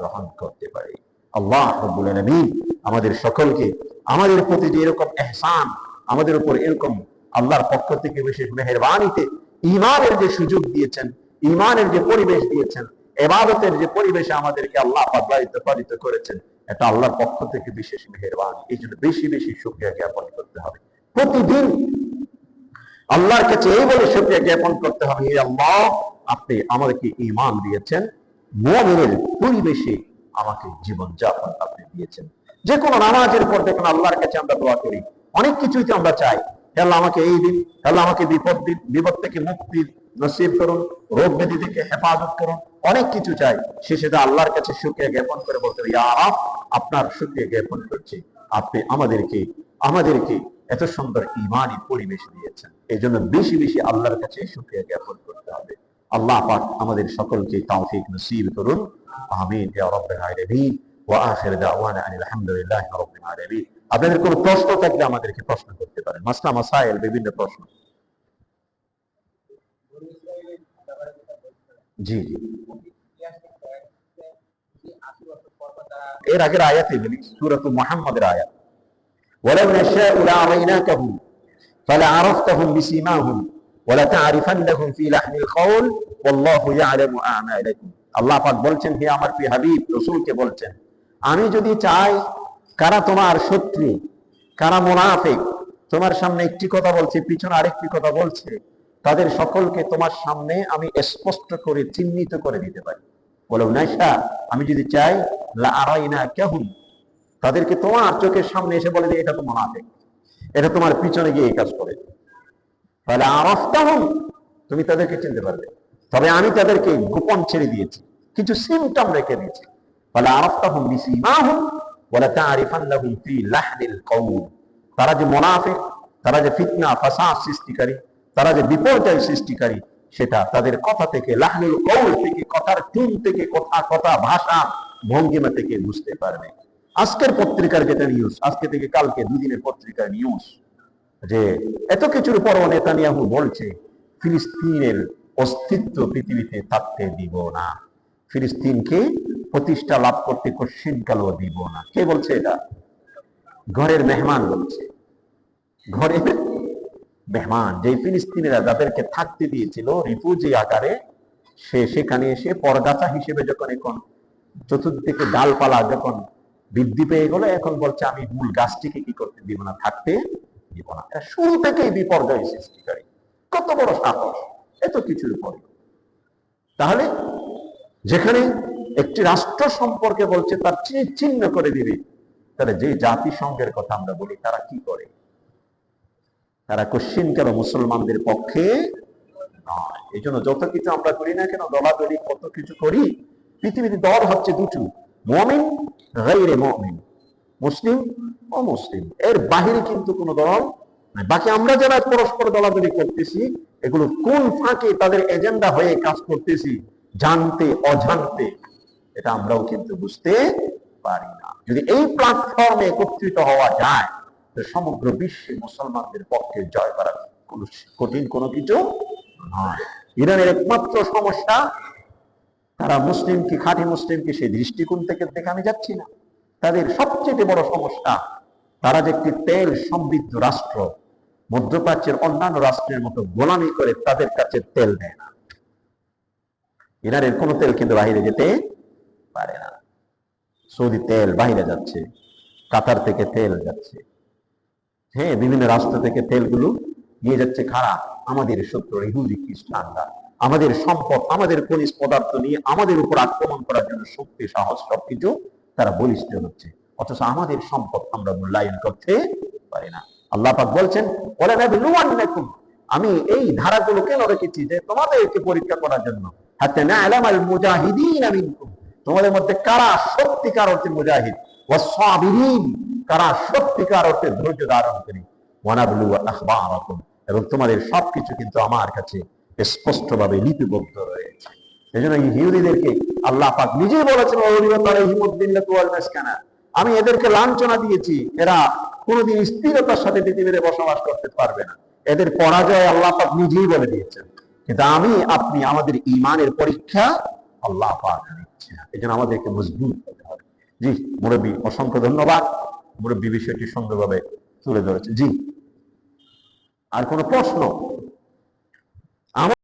গ্রহণ করতে পারি। আল্লাহ রব্বুল আলামিন আমাদের সকলকে আমাদের প্রতি যে এরকম এহসান আমাদের উপর এরকম আল্লাহর পক্ষ থেকে বিশেষ মেহরবানিতে ইমানের যে সুযোগ দিয়েছেন ইমানের যে পরিবেশ দিয়েছেন, এবাদতের যে পরিবেশে আমাদেরকে আল্লাহ পাল্লায়িত পালিত করেছেন, এটা আল্লাহর পক্ষ থেকে বিশেষ মেহরবানি। এই জন্য বেশি বেশি শুক্রিয়া জ্ঞাপন করতে হবে। প্রতিদিন আল্লাহর কাছে এই বলে শুক্রিয়া জ্ঞাপন করতে হবে আল্লাহ, আপনি আমাদেরকে ইমান দিয়েছেন মুমিনের পরিবেশে আমাকে জীবন যাপন আপনি দিয়েছেন। যে কোনো নামাজের পর দেখুন আল্লাহর কাছে আমরা দোয়া করি। অনেক কিছুই তো আমরা চাই। আল্লাহ আমাকে এই দিন আল্লাহ আমাকে বিপদ দিন বিপদ থেকে মুক্তি নসিব করুন রোগ ব্যাধি থেকে হেফাজত করুন। অনেক কিছু চাই। শেষে তো আল্লাহর কাছে শুক্রিয়া জ্ঞাপন করে বলতে আল্লাহ, আপনার শুক্রিয়া জ্ঞাপন করছি। আপনি আমাদেরকে আমাদেরকে এত সুন্দর ইমানই পরিবেশ দিয়েছেন। এই জন্য বেশি বেশি আল্লাহর কাছে শুক্রিয়া জ্ঞাপন করতে হবে। আল্লাহ পাক আমাদের সকলকে তাওফিক নসিব করুন আমিন ইয়া রাব্বিল আলামিন ওয়া আখির দাওয়ানা আনিল হামদুলিল্লাহি রাব্বিল আলামিন আপনাদের কোনো প্রশ্ন থাকলে আমাদেরকে প্রশ্ন করতে পারেন মাসলা মাসাইল বিভিন্ন প্রশ্ন জি জি এর আগের আয়াতে বলি সুরাত মুহাম্মাদের আয়াত ওয়ালাউ নাশাউ লা'আরাইনাকাহুম ফালা'আরাফতাহুম বিসীমাহুম আল্লাহ পাক বলছেন, হে আমার প্রিয় হাবিব বলছেন, আমি যদি চাই কারা তোমার শত্রু, কারা মুনাফিক, তোমার সামনে একটি কথা বলছে, পিছনে আরেকটি কথা বলছে, তাদের সকলকে তোমার সামনে আমি স্পষ্ট করে, চিহ্নিত করে দিতে পারি। বলো, নাইসা, আমি যদি চাই আরাইনা কেহুন তাদেরকে তোমার চোখের সামনে এসে বলে যে, এটা তো মুনাফিক, এটা তোমার পিছনে গিয়ে এই কাজ করে। তাহলে আরফতাহুম, তুমি তাদেরকে চিনতে পারবে। তবে আমি তাদেরকে গোপন ছেড়ে দিয়েছি, কিছু সিমটম রেখে দিয়েছি। কওল তারা যে তারা যে ফিতনা সৃষ্টিকারী, তারা যে বিপর্যয় সৃষ্টিকারী, সেটা তাদের কথা থেকে লাহনুল কৌল থেকে, কথার থেকে, কথা কথা, ভাষা, ভঙ্গিমা থেকে বুঝতে পারবে। আজকের পত্রিকার যেটা নিউজ আজকে থেকে কালকে দুদিনের পত্রিকার নিউজ যে এত কিছুর পরও নেতানিয়াহু বলছে, ফিলিস্তিনের অস্তিত্ব পৃথিবীতে থাকতে দিব না। ফিলিস্তিনকে প্রতিষ্ঠা লাভ করতে কশিন কালও দিব না। কে বলছে এটা? ঘরের মেহমান বলছে। ঘরের মেহমান যে ফিলিস্তিনিরা যাদেরকে থাকতে দিয়েছিল রিফিউজি আকারে, সে সেখানে এসে পরগাছা হিসেবে যখন এখন চতুর্দিকে ডালপালা যখন বৃদ্ধি পেয়ে গেল, এখন বলছে, আমি মূল গাছটিকে কি করতে দিব না? থাকতে এরা শুরু থেকেই বিপর্যয় সৃষ্টিকারী। কত বড় সাহস এত কিছুর পরে তাহলে যেখানে একটি রাষ্ট্র সম্পর্কে বলছে, তার চিহ্ন করে দিবে। তাহলে যে জাতিসংঘের কথা আমরা বলি, তারা কি করে? তারা কোশ্চিন কেন মুসলমানদের পক্ষে নয়? এই জন্য যত কিছু আমরা করি না কেন দলাদলি কত কিছু করি, পৃথিবীতে দল হচ্ছে দুটো। মমিন গাইরে মমিন। মুসলিম ও মুসলিম। এর বাহিরে কিন্তু কোনো দল নাই। বাকি আমরা যারা পরস্পর দলাদলি করতেছি, এগুলো কোন ফাঁকে তাদের এজেন্ডা হয়ে কাজ করতেছি, জানতে, অজান্তে, এটা আমরাও কিন্তু বুঝতে পারি না। যদি এই প্ল্যাটফর্মে একত্রিত হওয়া যায় তো সমগ্র বিশ্বে মুসলমানদের পক্ষে জয় করা কোনো কঠিন কোনো কিছু নয়। ইরানের একমাত্র সমস্যা, তারা মুসলিম কি খাঁটি মুসলিম কি সেই দৃষ্টিকোণ থেকে দেখে আমি যাচ্ছি না। তাদের সবচেয়ে বড় সমস্যা, তারা যে একটি তেল সমৃদ্ধ রাষ্ট্র, মধ্যপ্রাচ্যের অন্যান্য রাষ্ট্রের মতো গোলামি করে তাদের কাছে তেল দেয় না। ইরানের কোনো তেল কিন্তু বাইরে যেতে পারে না। সৌদি তেল বাইরে যাচ্ছে, কাতার থেকে তেল যাচ্ছে। হ্যাঁ বিভিন্ন রাষ্ট্র থেকে তেলগুলো নিয়ে যাচ্ছে খারাপ। আমাদের শত্রু ইহুদি খ্রিস্টানরা, আমাদের সম্পদ, আমাদের খনিজ পদার্থ নিয়ে আমাদের উপর আক্রমণ করার জন্য শক্তি, সাহস, সবকিছু তারা বলিষ্ঠ হচ্ছে। অথচ আমাদের সম্পদ আমরা মূল্যায়ন করতে পারি না। আল্লাহ পাক বলছেন আমি এই ধারাগুলো কেন রেখেছি যে তোমাদেরকে পরীক্ষা করার জন্য। হাতে না আলামাল মুজাহিদিন মিনকুম। তোমাদের মধ্যে কারা সত্যিকার অর্থে মুজাহিদ? ওয়াসাবিরিন কারা সত্যিকার অর্থে ধৈর্য ধারণ করি? ওয়ানাবলু আখবারাকুম এবং তোমাদের সবকিছু কিন্তু আমার কাছে স্পষ্টভাবে লিপিবদ্ধ এই জন্য ইহুদিদেরকে আল্লাহ পাক নিজেই বলেছেন আমি এদেরকে লাঞ্ছনা দিয়েছি, এরা কোনোদিন স্থিরতার সাথে পৃথিবীতে বসবাস করতে পারবে না। এদের পরাজয় আল্লাহ পাক নিজেই বলে দিয়েছেন। কিন্তু আমি, আপনি আমাদের ইমানের পরীক্ষা আল্লাহ পাক নিচ্ছে এই জন্য আমাদেরকে মজবুত হতে হবে। জি, মুরব্বী, অসংখ্য ধন্যবাদ। মুরব্বী বিষয়টি সুন্দরভাবে তুলে ধরেছে। জি, আর কোনো প্রশ্ন?